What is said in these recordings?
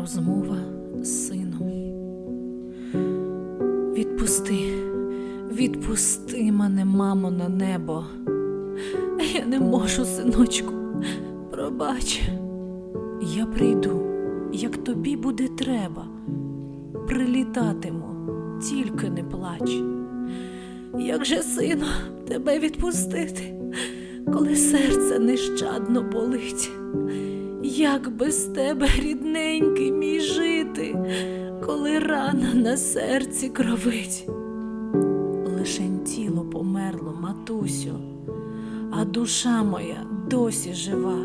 Розмова з сином. Відпусти, відпусти мене, мамо, на небо. Я не можу, синочку, пробач. Я прийду, як тобі буде треба. Прилітатиму, тільки не плач. Як же, сину, тебе відпустити, коли серце нещадно болить? Як без тебе, рідненький, мій жити, коли рана на серці кровить? Лишень тіло померло, матусю, а душа моя досі жива.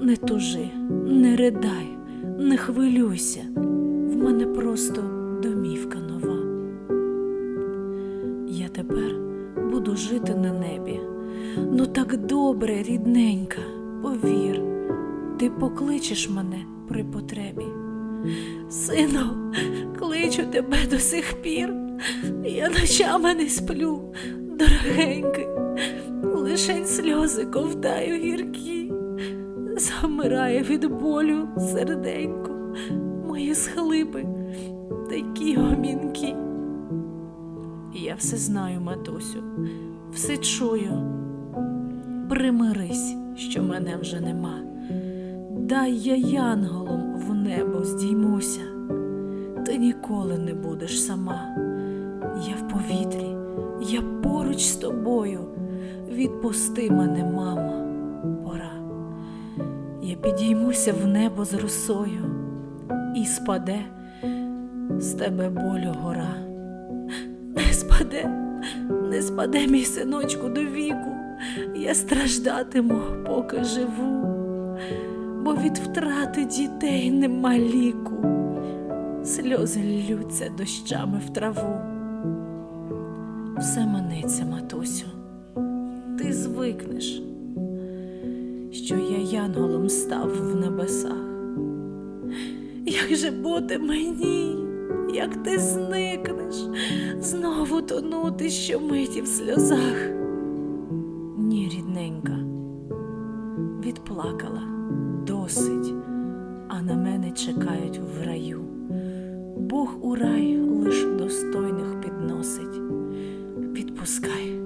Не тужи, не ридай, не хвилюйся. В мене просто домівка нова. Я тепер буду жити на небі. Ну так добре, рідненька, повір, ти покличеш мене при потребі. Сину, кличу тебе до сих пір. Я ночами не сплю, дорогенький, лишень сльози ковтаю гіркі, замирає від болю серденько, мої схлипи такі гомінкі. Я все знаю, матусю, все чую. Примирись, що мене вже нема. Дай я янголом в небо здіймуся. Ти ніколи не будеш сама. Я в повітрі, я поруч з тобою. Відпусти мене, мамо, пора. Я підіймуся в небо з росою, і спаде з тебе болю гора. Не спаде, не спаде, мій синочку, до віку. Я страждатиму, поки живу, бо від втрати дітей нема ліку. Сльози ллються дощами в траву. Все минеться, матусю, ти звикнеш, що я янголом став в небесах. Як же бути мені, як ти зникнеш, знову тонути щомиті в сльозах? Ні, рідненька, відплакала чекають в раю. Бог у рай лиш достойних підносить. Відпускай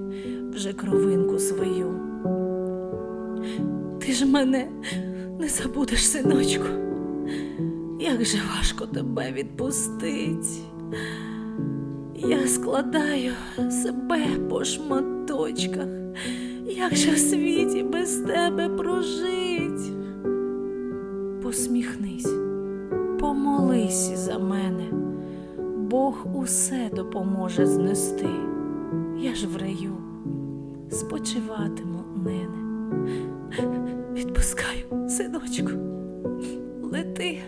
вже кровинку свою. Ти ж мене не забудеш, синочку. Як же важко тебе відпустить. Я складаю себе по шматочках. Як же в світі без тебе прожить? Посміхнись, мене, Бог усе допоможе знести. Я ж в раю спочиватиму нине. Відпускаю, синочку, лети.